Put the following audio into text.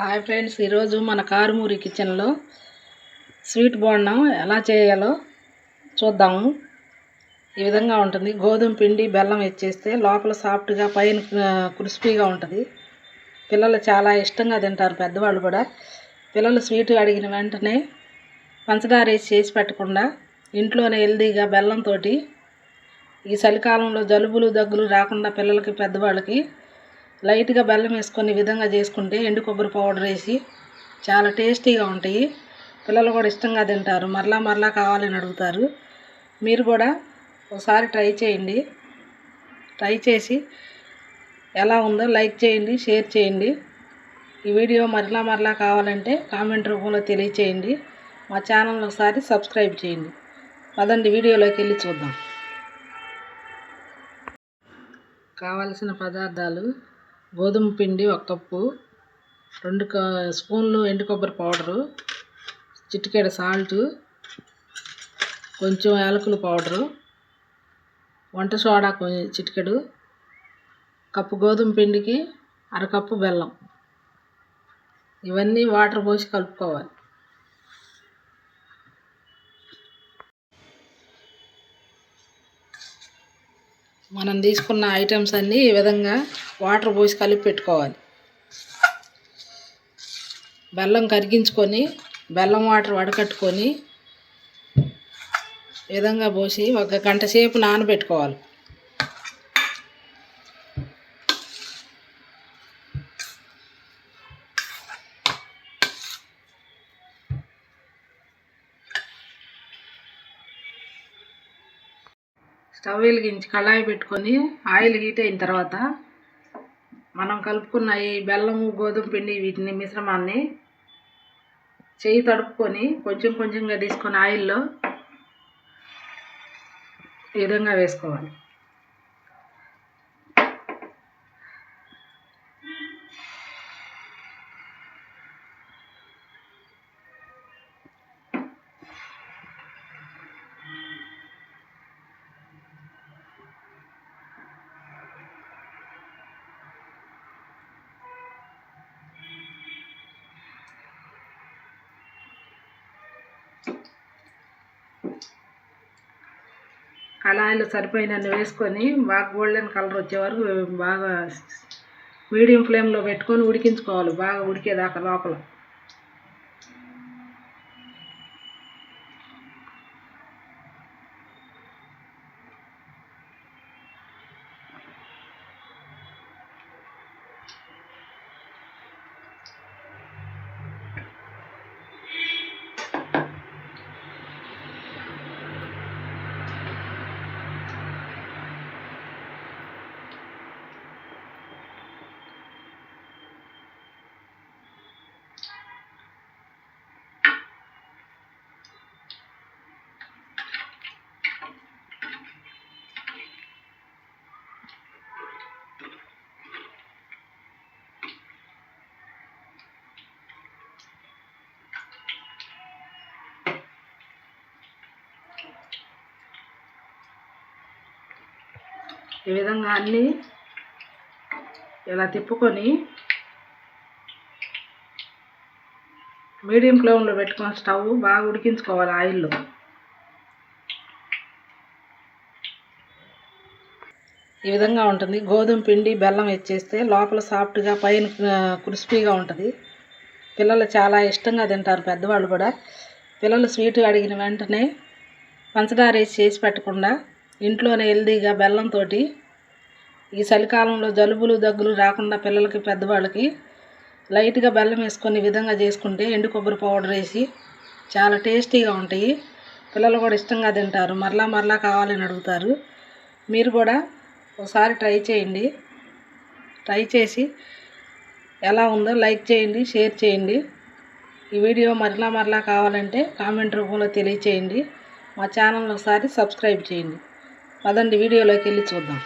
Hi friends ఈరోజు మన కారుమూరి కిచెన్లో స్వీట్ బోండం ఎలా చేయాలో చూద్దాము. ఈ విధంగా ఉంటుంది. గోధుమ పిండి బెల్లం ఇచ్చేస్తే లోపల సాఫ్ట్గా పైన క్రిస్పీగా ఉంటుంది. పిల్లలు చాలా ఇష్టంగా తింటారు పెద్దవాళ్ళు కూడా. పిల్లలు స్వీట్ అడిగిన వెంటనే పంచదార వేసి చేసి పెట్టకుండా ఇంట్లోనే హెల్దీగా బెల్లంతో ఈ చలికాలంలో జలుబులు దగ్గులు రాకుండా పిల్లలకి పెద్దవాళ్ళకి లైట్గా బెల్లం వేసుకొని విధంగా చేసుకుంటే ఎండు కొబ్బరి పౌడర్ వేసి చాలా టేస్టీగా ఉంటాయి. పిల్లలు కూడా ఇష్టంగా తింటారు. మరలా మరలా కావాలని అడుగుతారు. మీరు కూడా ఒకసారి ట్రై చేయండి. ట్రై చేసి ఎలా ఉందో లైక్ చేయండి షేర్ చేయండి. ఈ వీడియో మరలా మరలా కావాలంటే కామెంట్ రూపంలో తెలియచేయండి. మా ఛానల్ ఒకసారి సబ్స్క్రైబ్ చేయండి. పదండి వీడియోలోకి వెళ్ళి చూద్దాం. కావలసిన పదార్థాలు గోధుమ పిండి ఒక కప్పు రెండు స్పూన్లు ఎండు కొబ్బరి పౌడరు చిటికెడు సాల్ట్ కొంచెం యాలకుల పౌడరు వంట సోడా చిటికెడు కప్పు గోధుమ పిండికి అరకప్పు బెల్లం. ఇవన్నీ వాటర్ పోసి కలుపుకోవాలి. మనం తీసుకున్న ఐటమ్స్ అన్నీ ఈ విధంగా వాటర్ పోసి కలిపి పెట్టుకోవాలి. బెల్లం కరిగించుకొని బెల్లం వాటర్ వడకట్టుకొని విధంగా పోసి ఒక గంట సేపు నానబెట్టుకోవాలి. స్టవ్ వెలిగించి కళాయి పెట్టుకొని ఆయిల్ హీట్ అయిన తర్వాత మనం కలుపుకున్న ఈ బెల్లము గోధుమ పిండి వీటిని మిశ్రమాన్ని చేయి తడుపుకొని కొంచెం కొంచెంగా తీసుకొని ఆయిల్లో ఈ విధంగా వేసుకోవాలి. కళాయిలో సరిపోయినన్ని వేసుకొని బాగా గోల్డెన్ కలర్ వచ్చే వరకు బాగా మీడియం ఫ్లేమ్లో పెట్టుకొని ఉడికించుకోవాలి. బాగా ఉడికేదాకా లోపల. ఈ విధంగా అన్నీ ఇలా తిప్పుకొని మీడియం ఫ్లేమ్లో పెట్టుకొని స్టవ్ బాగా ఉడికించుకోవాలి ఆయిల్లో. ఈ విధంగా ఉంటుంది. గోధుమ పిండి బెల్లం వేసేస్తే లోపల సాఫ్ట్గా పైన క్రిస్పీగా ఉంటుంది. పిల్లలు చాలా ఇష్టంగా తింటారు పెద్దవాళ్ళు కూడా. పిల్లలు స్వీట్ అడిగిన వెంటనే పంచదార వేసి చేసి పెట్టకుండా ఇంట్లోనే హెల్దీగా బెల్లంతో ఈ చలికాలంలో జలుబులు దగ్గులు రాకుండా పిల్లలకి పెద్దవాళ్ళకి లైట్గా బెల్లం వేసుకొని విధంగా చేసుకుంటే ఎండు కొబ్బరి పౌడర్ వేసి చాలా టేస్టీగా ఉంటాయి. పిల్లలు కూడా ఇష్టంగా తింటారు. మరలా మరలా కావాలని అడుగుతారు. మీరు కూడా ఒకసారి ట్రై చేయండి. ట్రై చేసి ఎలా ఉందో లైక్ చేయండి షేర్ చేయండి. ఈ వీడియో మరలా మరలా కావాలంటే కామెంట్ రూపంలో తెలియచేయండి. మా ఛానల్ ఒకసారి సబ్స్క్రైబ్ చేయండి. పదండి వీడియోలోకి వెళ్ళి చూద్దాం.